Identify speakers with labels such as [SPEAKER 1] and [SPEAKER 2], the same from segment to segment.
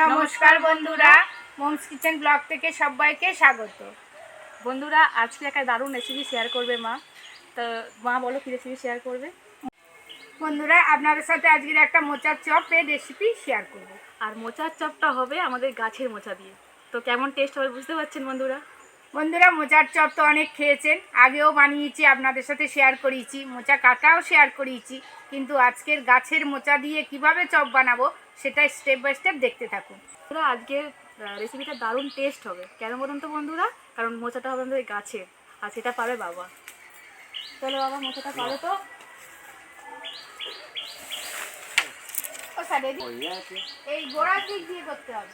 [SPEAKER 1] নমস্কার বন্ধুরা moms kitchen blog থেকে সবাইকে স্বাগত।
[SPEAKER 2] বন্ধুরা আজকে একটা দারুণ রেসিপি শেয়ার করবে মা। তো মা বলো কি রেসিপি শেয়ার করবে?
[SPEAKER 1] বন্ধুরা আপনাদের সাথে আজকের একটা মোচার চপের রেসিপি শেয়ার করব।
[SPEAKER 2] আর মোচার চপটা হবে আমাদের গাছের মোচা দিয়ে। তো কেমন টেস্ট হবে বুঝতে পারছেন বন্ধুরা?
[SPEAKER 1] বন্ধুরা মোচার চপ তো অনেক খেয়েছেন। আগেও বানিয়েছি আপনাদের সাথে শেয়ার করিয়েছি মোচা কাটাও শেয়ার করিয়েছি কিন্তু আজকের গাছের মোচা দিয়ে কীভাবে চপ বানাবো সেটা স্টেপ বাই স্টেপ দেখতে থাকুন।
[SPEAKER 2] বন্ধুরা আজকের রেসিপিটা দারুণ টেস্ট হবে। কেন বলুন তো বন্ধুরা? কারণ মোচাটা হবে আমাদের গাছে আর সেটা পাবে বাবা। চলো বাবা মোচাটা পাবে তো?
[SPEAKER 1] ও স্যার এই গোড়ার দিক দিয়ে করতে হবে।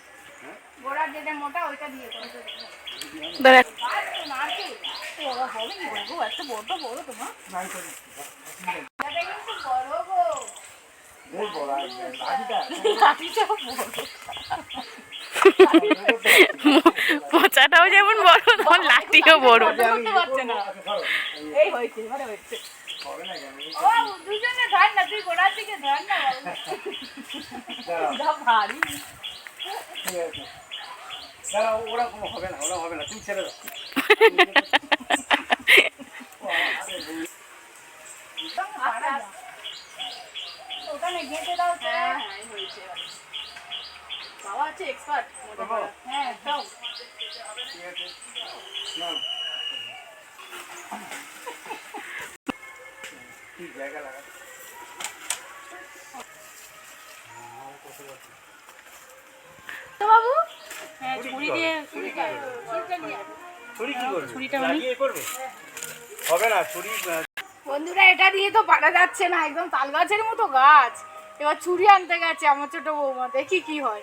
[SPEAKER 1] গোড়ার যেটা মোটা ওইটা দিয়ে করতে হবে। বড় বড় তোমার।
[SPEAKER 3] মোচাটাও যেমন বড় তখন লাঠিও বড়।
[SPEAKER 2] করতে পারছে না এই হয়েছে এবারে হয়েছে।
[SPEAKER 1] ও দুজনে ধর না তুই গোড়ার দিকে ধর না বাবু।
[SPEAKER 2] যা ভারী।
[SPEAKER 4] ওরকম হবে না ওরকম হবে না তুমি ছেড়ে দাও
[SPEAKER 1] আস্তে আস্তে। ওখানে গেঁথে দাও তো।
[SPEAKER 2] হ্যাঁ হ্যাঁ এই হয়েছে এবারে। এক্সপার্ট
[SPEAKER 1] হ্যাঁ দাও।
[SPEAKER 4] জায়গা লাগা
[SPEAKER 2] তো বাবু? হ্যাঁ ছুরি দিয়ে ছুরি
[SPEAKER 4] কি করবে?
[SPEAKER 2] ছুরিটা মানে?
[SPEAKER 4] লাগিয়ে করবে? হবে না ছুরি
[SPEAKER 1] বন্ধুরা এটা দিয়ে তো পারা যাচ্ছে না একদম তাল গাছের মতো গাছ। এবার ছুরি আনতে গেছে আমার ছোট বৌমা দেখি কি হয়।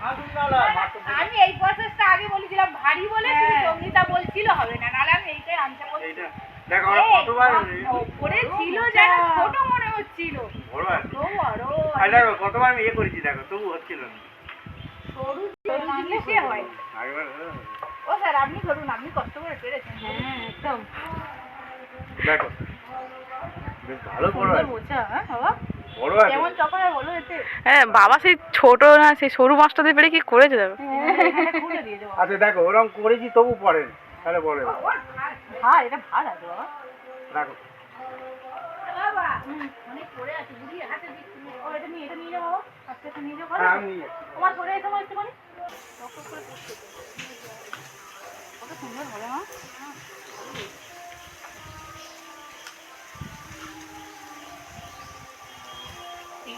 [SPEAKER 1] আমি এই প্রসেসটা আগে বলেছিলাম ভারী বলে শুধু
[SPEAKER 2] হ্যাঁ।
[SPEAKER 1] বলছিল হবে না নাহলে আমি এইটাই আনতে বলছি
[SPEAKER 4] দেখো
[SPEAKER 1] ওপরে ছিল যেন ছোট মনে হচ্ছিল।
[SPEAKER 4] বড় আছে
[SPEAKER 1] তো বড়
[SPEAKER 4] আর দেখো কতবার আমি ইয়ে করেছি দেখো তবু হচ্ছিল না।
[SPEAKER 1] সরু সরু জিনিসে হয়।
[SPEAKER 4] হ্যাঁ।
[SPEAKER 1] ও। স্যার আপনি ধরুন আপনি কষ্ট করে পেরেছেন।
[SPEAKER 2] হ্যাঁ একদম।
[SPEAKER 4] দেখো বেশ ভালো বড়
[SPEAKER 2] সুন্দর হ্যাঁ বাবা।
[SPEAKER 3] হ্যাঁ বাবা সেই ছোট না সেই সরু মাছটা দিয়ে পেরে কি
[SPEAKER 2] খুলে দিয়ে দেবো।
[SPEAKER 4] আচ্ছা দেখো ওরকম করেছি তবু পড়ে? না। তাহলে বলে। দাও।
[SPEAKER 2] ভার এটা ভার আছে বাবা।
[SPEAKER 4] দেখো।
[SPEAKER 1] বাবা। অনেক পড়ে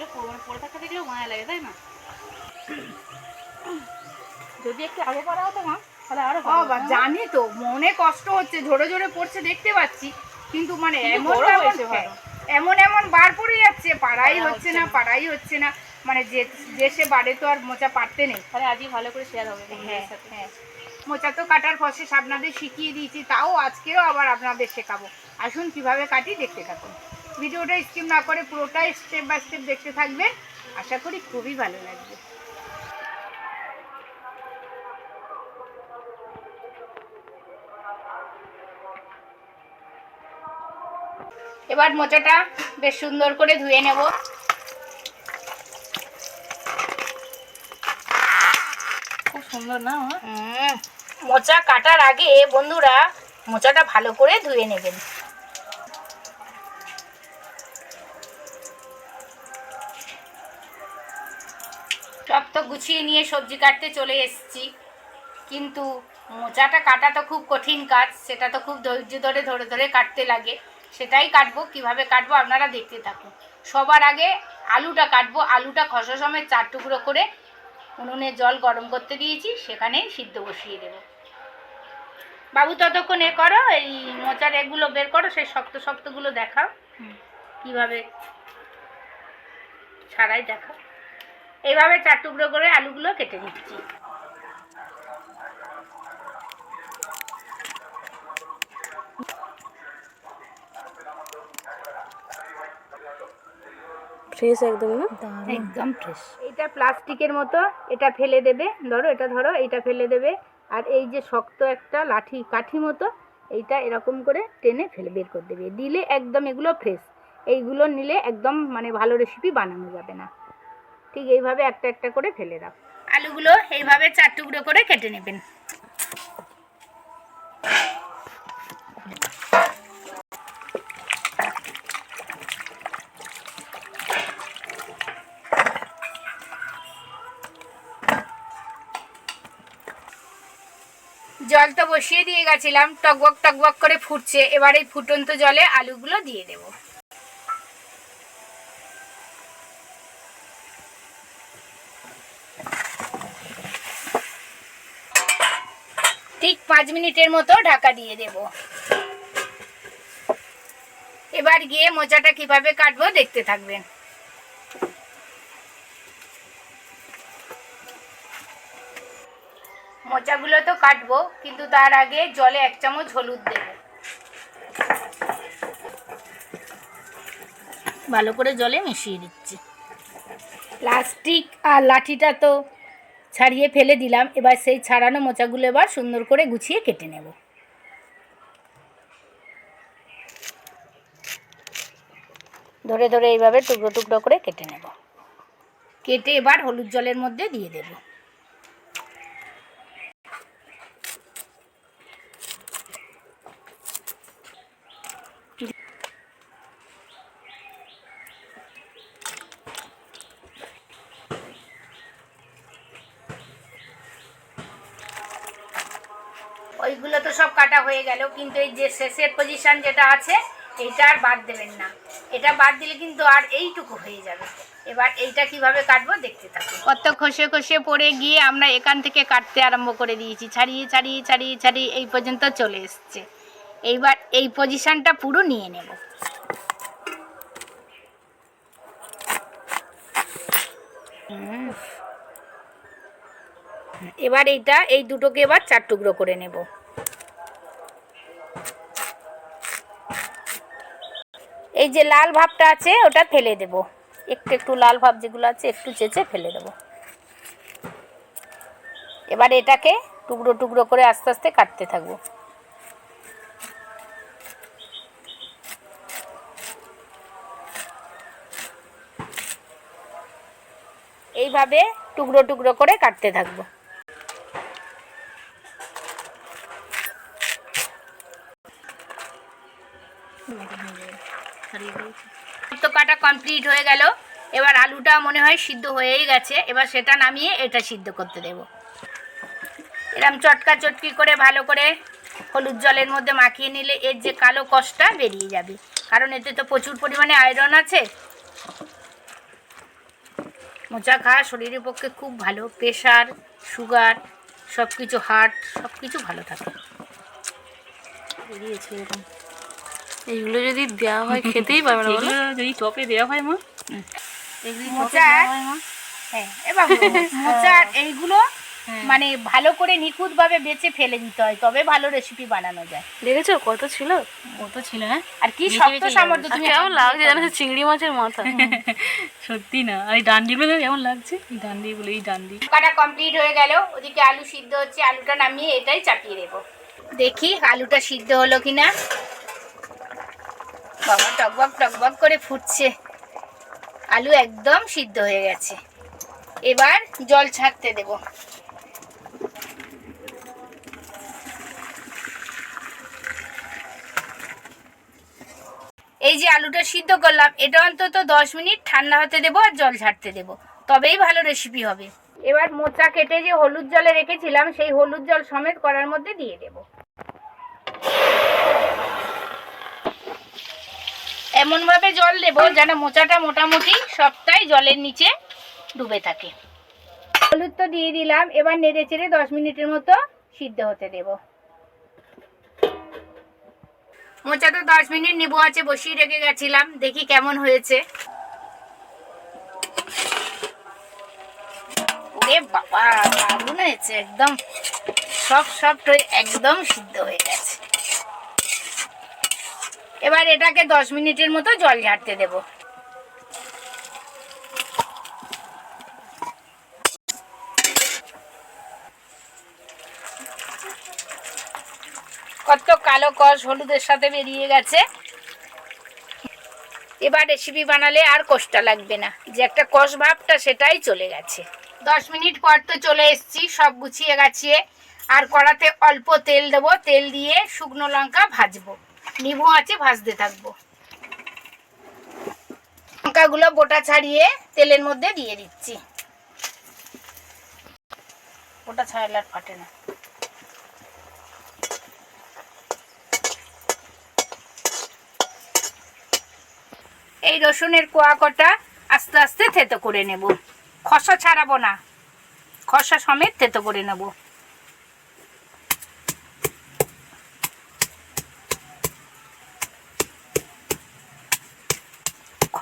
[SPEAKER 2] এগুলো মানে পড়ে থাকতে দেখলেও মায়া লাগে তাই না? যদি একটু আগে পড়া হতো মা তাহলে আরও
[SPEAKER 1] বাবা জানি তো মনে কষ্ট হচ্ছে ঝরে ঝরে পড়ছে দেখতে পাচ্ছি। কিন্তু মানে এমন হ্যাঁ। এমন এমন বার পড়ে যাচ্ছে পাড়াই হচ্ছে না। পাড়াই হচ্ছে না। মানে যে দেশে বাড়ে তো আর মোচা পারতে নেই।
[SPEAKER 2] তাহলে আজই ভালো করে শেয়ার হবে
[SPEAKER 1] হ্যাঁ হ্যাঁ। মোচা তো কাটার প্রসেস আপনাদের শিখিয়ে দিয়েছি তাও আজকেরও আবার আপনাদের শেখাবো। আসুন কীভাবে কাটি দেখতে থাকুন। ভিডিওটা স্কিপ না করে পুরোটাই স্টেপ বাই স্টেপ দেখতে থাকবেন। আশা করি খুবই ভালো লাগবে। এবার মোচাটা বেশ সুন্দর করে ধুয়ে নেব।
[SPEAKER 2] খুব সুন্দর না
[SPEAKER 1] মোচা কাটার আগে বন্ধুরা মোচাটা ভালো করে ধুয়ে নেবেন। সব তো গুছিয়ে নিয়ে সবজি কাটতে চলে এসেছি। কিন্তু মোচাটা কাটা তো খুব কঠিন কাজ, সেটা তো খুব ধৈর্য ধরে ধরে ধরে কাটতে লাগে। সেটাই কাটবো, কীভাবে কাটবো আপনারা দেখতে থাকুন। সবার আগে আলুটা কাটবো, আলুটা খসা সমেত চার টুকরো করে উনুনে জল গরম করতে দিয়েছি সেখানেই সিদ্ধ বসিয়ে দেব। বাবু ততক্ষণ এ করো, এই মোচার এগুলো বের করো, সেই শক্ত শক্তগুলো দেখাও। কীভাবে ছাড়াই দেখাও। এইভাবে চার টুকরো করে আলুগুলো কেটে নিচ্ছি।
[SPEAKER 3] ফ্রেশ একদম
[SPEAKER 1] একদম ফ্রেশ এটা প্লাস্টিকের মতো এটা ফেলে দেবে। ধরো এটা ধরো এটা ফেলে দেবে। আর এই যে শক্ত একটা লাঠি কাঠি মতো এইটা এরকম করে টেনে ফেলে বের করে দেবে। দিলে একদম এগুলো ফ্রেশ এইগুলো নিলে একদম মানে ভালো রেসিপি বানানো যাবে না। ঠিক এইভাবে একটা একটা করে ফেলে দাও। আলুগুলো এইভাবে চার টুকরো করে কেটে নেবেন। জল তো বসিয়ে দিয়ে গেছিলাম, টকবক টকবক করে ফুটছে। এবার এই ফুটন্ত জলে আলুগুলো দিয়ে দেব ঠিক পাঁচ মিনিটের মতো ঢাকা দিয়ে দেব। এবার গিয়ে মোচাটা কীভাবে কাটবো দেখতে থাকবেন। মোচাগুলো তো কাটবো, কিন্তু তার আগে জলে এক চামচ হলুদ দেব। ভালো করে জলে মিশিয়ে দিচ্ছি। প্লাস্টিক আর লাঠিটা তো ছাড়িয়ে ফেলে দিলাম। এবার সেই ছাড়ানো মোচাগুলো এবার সুন্দর করে গুছিয়ে কেটে নেব। ধরে ধরে এইভাবে টুকরো টুকরো করে কেটে নেব। কেটে এবার হলুদ জলের মধ্যে দিয়ে দেবো। ওইগুলো তো সব কাটা হয়ে গেল কিন্তু এই যে শেষের পজিশন যেটা আছে এটা আর বাদ দেবেন না। এটা বাদ দিলে কিন্তু আর এইটুকু হয়ে যাবে। এবার এইটা কীভাবে কাটবো দেখতে থাকুন। কত খসে খসে পড়ে গিয়ে আমরা এখান থেকে কাটতে আরম্ভ করে দিয়েছি। ছাড়িয়ে ছাড়িয়ে ছাড়িয়ে ছাড়িয়ে এই পর্যন্ত চলে এসছে। এইবার এই পজিশনটা পুরো নিয়ে নেব। এবার এইটা এই দুটোকে এবার চার টুকরো করে নেব। এই যে লাল ভাবটা আছে, ওটা ফেলে দেব। একটু একটু লাল ভাব যেগুলো আছে, একটু চেঁচে ফেলে দেব। এবার এটাকে টুকরো টুকরো করে আস্তে আস্তে কাটতে থাকব। এইভাবে টুকরো টুকরো করে কাটতে থাকব। তো কাটা কমপ্লিট হয়ে গেল। এবার আলুটা মনে হয় সিদ্ধ হয়েই গেছে। এবার সেটা নামিয়ে এটা সিদ্ধ করতে দেব। এরম চটকা চটকি করে ভালো করে হলুদ জলের মধ্যে মাখিয়ে নিলে এর যে কালো কষটা বেরিয়ে যাবে। কারণ এতে তো প্রচুর পরিমাণে আয়রন আছে। মোচা খাওয়া শরীরের পক্ষে খুব ভালো। প্রেশার সুগার সব কিছু হার্ট সব কিছু ভালো থাকে।
[SPEAKER 3] বেরিয়েছে এরকম। এইগুলো যদি দেওয়া হয় খেতেই পারবে না বলো।
[SPEAKER 2] যদি টপে দেওয়া হয় মা?
[SPEAKER 1] মোচা হ্যাঁ এবার মোচার এইগুলো মানে ভালো করে নিখুঁতভাবে বেছে ফেলে দিতে হয় তবে ভালো রেসিপি বানানো যায়।
[SPEAKER 3] দেখেছ কত ছিল?
[SPEAKER 2] কত ছিল হ্যাঁ?
[SPEAKER 1] আর কি শক্ত সামর্থ্য তুমি
[SPEAKER 3] কেমন লাগছে জানো চিংড়ি মাছের মাথা?
[SPEAKER 2] সত্যি না আর এই ডান্ডিগুলো কেমন লাগছে? এই ডান্ডিগুলো এই ডান্ডি।
[SPEAKER 1] কাটা কমপ্লিট হয়ে গেল ওদিকে আলু সিদ্ধ হচ্ছে আলুটা নামিয়ে এটাই চাপিয়ে দেবো। দেখি আলুটা সিদ্ধ হলো কিনা। বাবা টকবক টকবক করে ফুটছে। আলু একদম সিদ্ধ হয়ে গেছে। এবার জল ছাড়তে দেব। এই যে আলুটা সিদ্ধ করলাম, এটা অন্তত দশ মিনিট ঠান্ডা হতে দেবো আর জল ছাড়তে দেবো। তবেই ভালো রেসিপি হবে। এবার মোচা কেটে যে হলুদ জলে রেখেছিলাম, সেই হলুদ জল সমেত করার মধ্যে দিয়ে দেব। এমন ভাবে জল দেব যেন মোচাটা মোটামুটি সবটাই জলের নিচে ডুবে থাকে। হলুদ তো দিয়ে দিলাম এবার নেড়ে চেড়ে দশ মিনিটের মতো সিদ্ধ হতে দেব। মোচা তো দশ মিনিট নিবু আছে বসিয়ে রেখে গেছিলাম দেখি কেমন হয়েছে। ওরে বাবা দারুণ হয়েছে একদম সব সফট হয়ে একদম সিদ্ধ হয়ে গেছে। এবার এটাকে দশ মিনিটের মতো জল ঝাড়তে দেব। কত কালো কষ হলুদের সাথে বেরিয়ে গেছে। এবার রেসিপি বানালে আর কষটা লাগবে না। যে একটা কষ ভাবটা সেটাই চলে গেছে। দশ মিনিট পর তো চলে এসছি, সব গুছিয়ে গাছিয়ে। আর কড়াতে অল্প তেল দেবো। তেল দিয়ে শুকনো লঙ্কা ভাজবো। নিবু আছে, ভাজতে থাকব। লঙ্কাগুলো বোটা ছাড়িয়ে তেলের মধ্যে দিয়ে দিচ্ছি। ওটা ছাড়ালে আর ফাটে না। এই রসুনের কোয়া কটা আস্তে আস্তে থেতো করে নেব। খসা ছাড়াবো না। খসা সমেত থেতো করে নেব।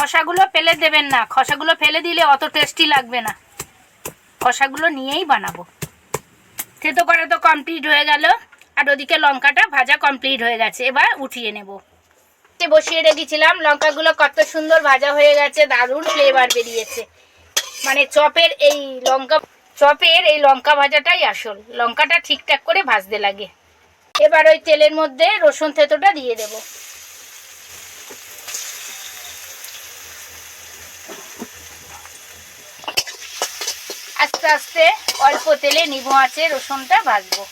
[SPEAKER 1] খসাগুলো ফেলে দেবেন না। খসাগুলো ফেলে দিলে অত টেস্টি লাগবে না। খসাগুলো নিয়েই বানাবো। থেতো করা তো কমপ্লিট হয়ে গেল। আর ওদিকে লঙ্কাটা ভাজা কমপ্লিট হয়ে গেছে। এবার উঠিয়ে নেব। বসিয়ে রেখেছিলাম। লঙ্কাগুলো কত সুন্দর ভাজা হয়ে গেছে। দারুণ ফ্লেভার বেরিয়েছে। মানে চপের এই লঙ্কা, চপের এই লঙ্কা ভাজাটাই আসল। লঙ্কাটা ঠিকঠাক করে ভাজতে লাগে। এবার ওই তেলের মধ্যে রসুন থেতোটা দিয়ে দেব। আস্তে আস্তে অল্প তেলে নিবো আছে, রসুনটা ভাজবো।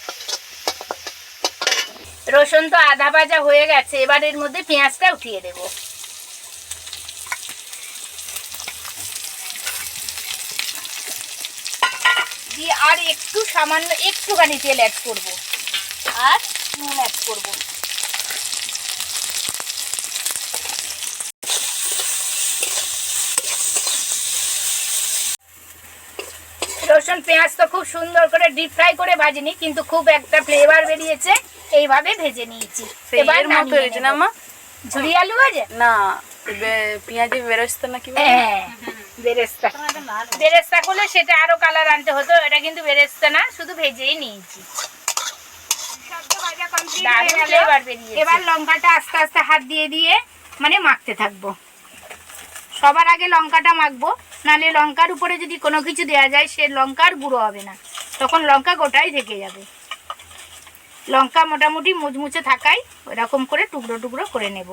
[SPEAKER 1] রসুন তো আধা ভাজা হয়ে গেছে, এবার এর মধ্যে পেঁয়াজটা উঠিয়ে দেব। দিয়ে আর একটু সামান্য একটুখানি তেল অ্যাড করব। আর নুন অ্যাড করব। রসুন পেঁয়াজ তো খুব সুন্দর করে ডিপ ফ্রাই করে ভাজিনি কিন্তু খুব একটা ফ্লেভার বেরিয়েছে। এইভাবে ভেজে নিয়েছি। এবার
[SPEAKER 3] মতো হয়েছে না মা?
[SPEAKER 1] ঝুরি আলু ভাজে?
[SPEAKER 3] না পেঁয়াজি বেরোচ্ছে না
[SPEAKER 1] হ্যাঁ বেরেস্তা। বেরেস্তা করলে সেটা আরও কালার আনতে হতো এটা কিন্তু বেরেস্তা না শুধু ভেজেই নিয়েছি। এবার লঙ্কাটা আস্তে আস্তে হাত দিয়ে দিয়ে মানে মাখতে থাকব। সবার আগে লঙ্কাটা মাখবো। নালে লঙ্কার উপরে যদি কোনো কিছু দেওয়া যায়, সে লঙ্কার গুঁড়ো হবে না। তখন লঙ্কা গোটাই থেকে যাবে। লঙ্কা মোটামুটি মুচমুচে থাকাই এরকম করে টুকরো টুকরো করে নেব।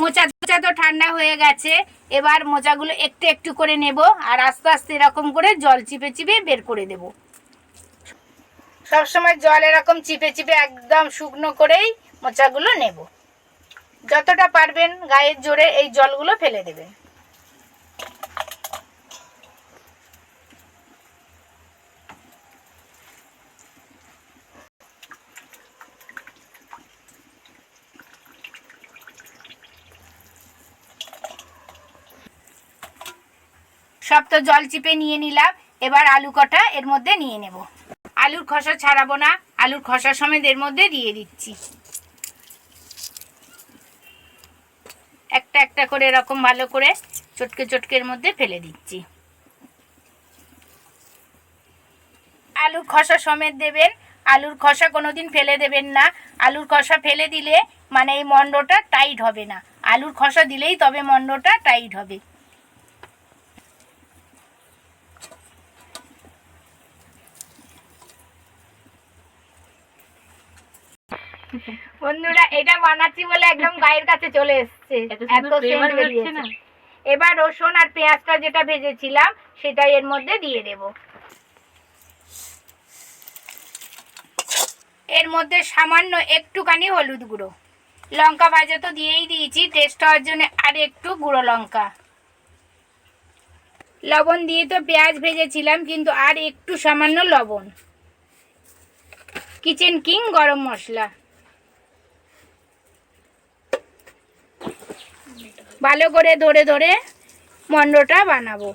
[SPEAKER 1] মোচা মোচা তো ঠান্ডা হয়ে গেছে, এবার মোচাগুলো একটু একটু করে নেব আর আস্তে আস্তে এরকম করে জল চিপে চিপে বের করে দেব। সবসময় জল এরকম চিপে চিপে একদম শুকনো করেই মোচাগুলো নেব। যতটা পারবেন গায়ের জোরে এই জলগুলো ফেলে দেবেন। সব তো জল চিপে নিয়ে নিলাম, এবার আলু কটা এর মধ্যে নিয়ে নেব। আলুর খসা ছাড়াবো না, আলুর খসা সমেত এর মধ্যে দিয়ে দিচ্ছি। একটা একটা করে এরকম ভালো করে চটকে চটকের মধ্যে ফেলে দিচ্ছি। আলুর খসা সমেত দেবেন। আলুর খসা কোনোদিন ফেলে দেবেন না। আলুর খসা ফেলে দিলে মানে এই মন্ডটা টাইট হবে না। আলুর খসা দিলেই তবে মন্ডটা টাইট হবে। বন্ধুরা এটা বানাচ্ছি বলে একদম গায়ের কাছে চলে এসছে।
[SPEAKER 2] এত
[SPEAKER 1] সেন্ট বেরিয়েছে।
[SPEAKER 2] না?
[SPEAKER 1] এবার রসুন আর পেঁয়াজটা যেটা ভেজেছিলাম সেটা এর মধ্যে দিয়ে দেব। এর মধ্যে সামান্য একটুখানি হলুদ গুঁড়ো। লঙ্কা ভাজা তো দিয়েই দিয়েছি টেস্ট হওয়ার জন্য আর একটু গুঁড়ো লঙ্কা। লবণ দিয়ে তো পেঁয়াজ ভেজেছিলাম কিন্তু আর একটু সামান্য লবণ। কিচেন কিং গরম মশলা। ভালো করে ধরে ধরে মন্ডটা বানাবো।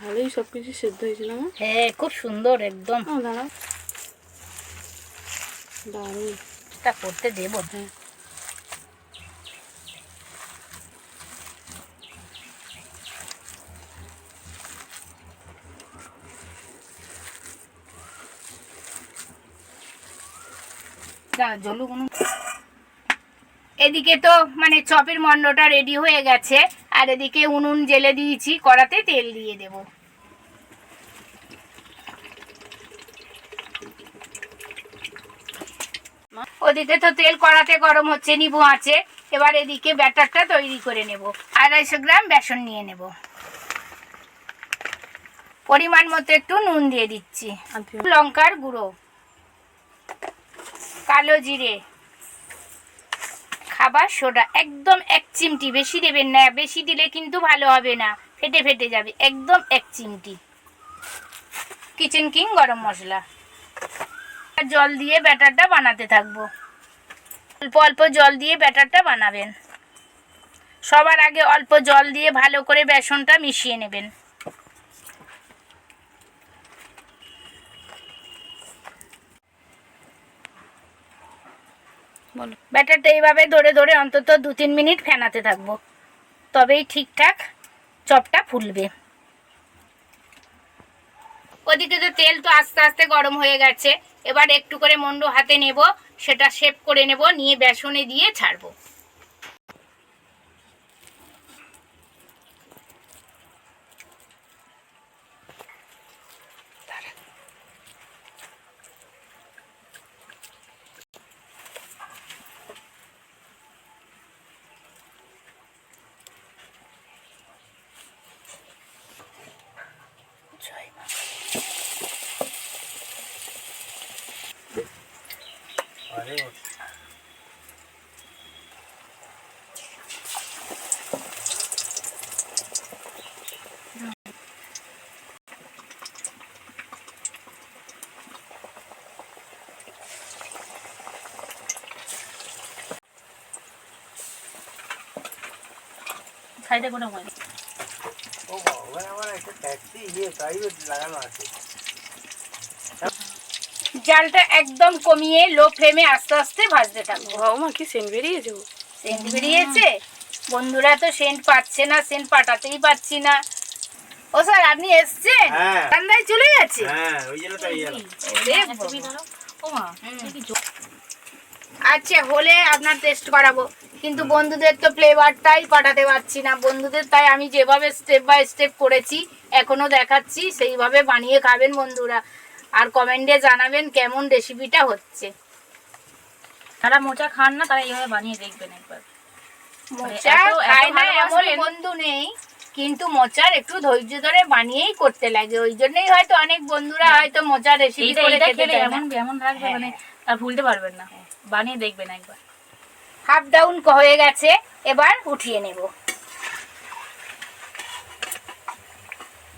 [SPEAKER 3] ভালোই সব কিছু সেদ্ধ হয়েছিল না
[SPEAKER 1] হ্যাঁ খুব সুন্দর একদম।
[SPEAKER 3] দাঁড়াও। দারুণ।
[SPEAKER 1] তা করতে দেবো। এদিকে তো মানে চপের মন্ডটা রেডি হয়ে গেছে আর এদিকে উনুন জেলে দিয়েছি কড়াতে তেল দিয়ে দেব। ওদিকে তো তেল কড়াতে গরম হচ্ছে নিবু আছে। এবার এদিকে ব্যাটারটা তৈরি করে নেব। আড়াইশো গ্রাম বেসন নিয়ে নেব। পরিমাণ মতো একটু নুন দিয়ে দিচ্ছি। লঙ্কার গুঁড়ো। কালো জিরে। খাবার সোডা, একদম এক চিমটি। বেশি দেবেন না, বেশি দিলে কিন্তু ভালো হবে না। ফেটে ফেটে যাবে, একদম এক চিমটি। কিচেন কিং গরম মশলা। জল দিয়ে ব্যাটারটা বানাতে থাকব। অল্প অল্প জল দিয়ে ব্যাটারটা বানাবেন। সবার আগে অল্প জল দিয়ে ভালো করে বেসনটা মিশিয়ে নেবেন।
[SPEAKER 3] বলো।
[SPEAKER 1] ব্যাটারটা এইভাবে ধরে ধরে অন্তত দু তিন মিনিট ফেনাতে থাকব। তবেই ঠিকঠাক চপটা ফুলবে। ওদিকে তো তেল তো আস্তে আস্তে গরম হয়ে গেছে। এবার একটু করে মন্ড হাতে নেব, সেটা শেপ করে নেব, নিয়ে বেসনে দিয়ে ছাড়বো।
[SPEAKER 4] আরে
[SPEAKER 2] সাইডে কোনো হয়
[SPEAKER 4] ও বাবা আমার একটা ট্যাক্সি ইয়ে প্রাইভেট লাগানো আছে
[SPEAKER 1] জালটা একদম কমিয়ে লো ফ্লেমে আস্তে আস্তে ভাজতে থাকব।
[SPEAKER 3] বাবা কি সেন্ট বেরিয়েছে
[SPEAKER 1] সেন্ট বেরিয়েছে? বন্ধুরা তো সেন্ট পাচ্ছে না সেন্ট পাঠাতেই পাচ্ছি না। ও স্যার আপনি এসছেন?
[SPEAKER 4] হ্যাঁ।
[SPEAKER 1] ঠান্ডায় চলে গেছে
[SPEAKER 4] হ্যাঁ
[SPEAKER 1] হুম। আচ্ছা হলে আপনার টেস্ট করাবো। কিন্তু বন্ধুদের তো ফ্লেভারটাই পাঠাতে পারছি না। বন্ধুদের তাই আমি যেভাবে স্টেপ বাই স্টেপ করেছি এখনও দেখাচ্ছি সেইভাবে বানিয়ে খাবেন বন্ধুরা। আর কমেন্টে জানাবেন কেমন রেসিপিটা হচ্ছে।
[SPEAKER 2] যারা মোচা খান না তারা এইভাবে বানিয়ে দেখবেন একবার।
[SPEAKER 1] মোচা
[SPEAKER 2] এত- এত
[SPEAKER 1] খায় না এমন
[SPEAKER 2] ভালোবাসেন।
[SPEAKER 1] বন্ধু নেই কিন্তু মোচার একটু ধৈর্য ধরে বানিয়েই করতে লাগে। ওই জন্যই হয়তো অনেক বন্ধুরা হয়তো মোচার রেসিপি করে খেতে চায়
[SPEAKER 2] এমন এমন লাগবে
[SPEAKER 1] হ্যাঁ।
[SPEAKER 2] মানে আর ভুলতে পারবেন না। বানিয়ে দেখবেন একবার।
[SPEAKER 1] হাফ ডাউন হয়ে গেছে এবার উঠিয়ে নেব।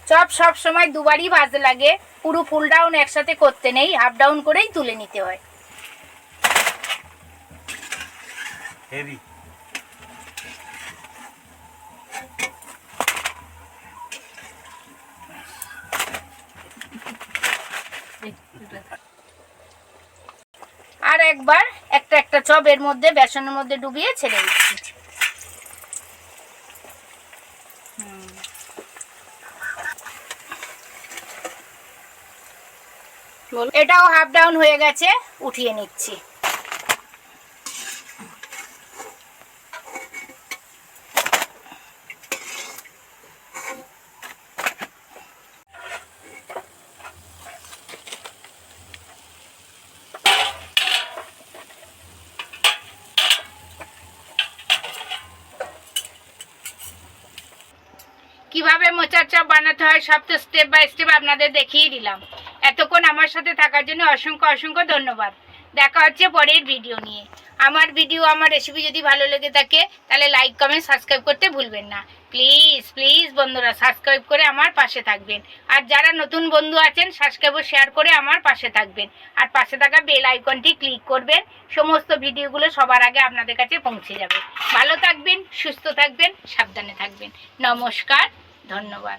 [SPEAKER 1] চপ সব সময় দুবারই ভাজতে লাগে। পুরো ফুল ডাউন একসাথে করতে নেই হাফ ডাউন করেই তুলে নিতে হয়।
[SPEAKER 4] হেভি
[SPEAKER 1] আর একবার একটা একটা চপ এর মধ্যে বেসনের মধ্যে ডুবিয়ে ছেড়ে দিচ্ছি। এটাও হাফ ডাউন হয়ে গেছে, উঠিয়ে নিচ্ছি। কীভাবে মোচার চপ বানাতে হয় সব তো স্টেপ বাই স্টেপ আপনাদের দেখিয়ে দিলাম। এতক্ষণ আমার সাথে থাকার জন্য অসংখ্য অসংখ্য ধন্যবাদ। দেখা হচ্ছে পরের ভিডিও নিয়ে। আমার ভিডিও আমার রেসিপি যদি ভালো লেগে থাকে, তাহলে লাইক কমেন্ট সাবস্ক্রাইব করতে ভুলবেন না। প্লিজ প্লিজ বন্ধুরা সাবস্ক্রাইব করে আমার পাশে থাকবেন। আর যারা নতুন বন্ধু আছেন সাবস্ক্রাইব শেয়ার করে আমার পাশে থাকবেন। আর পাশে থাকা বেল আইকনটি ক্লিক করবেন। সমস্ত ভিডিওগুলো সবার আগে আপনাদের কাছে পৌঁছে যাবে। ভালো থাকবেন, সুস্থ থাকবেন, সাবধানে থাকবেন। নমস্কার, ধন্যবাদ।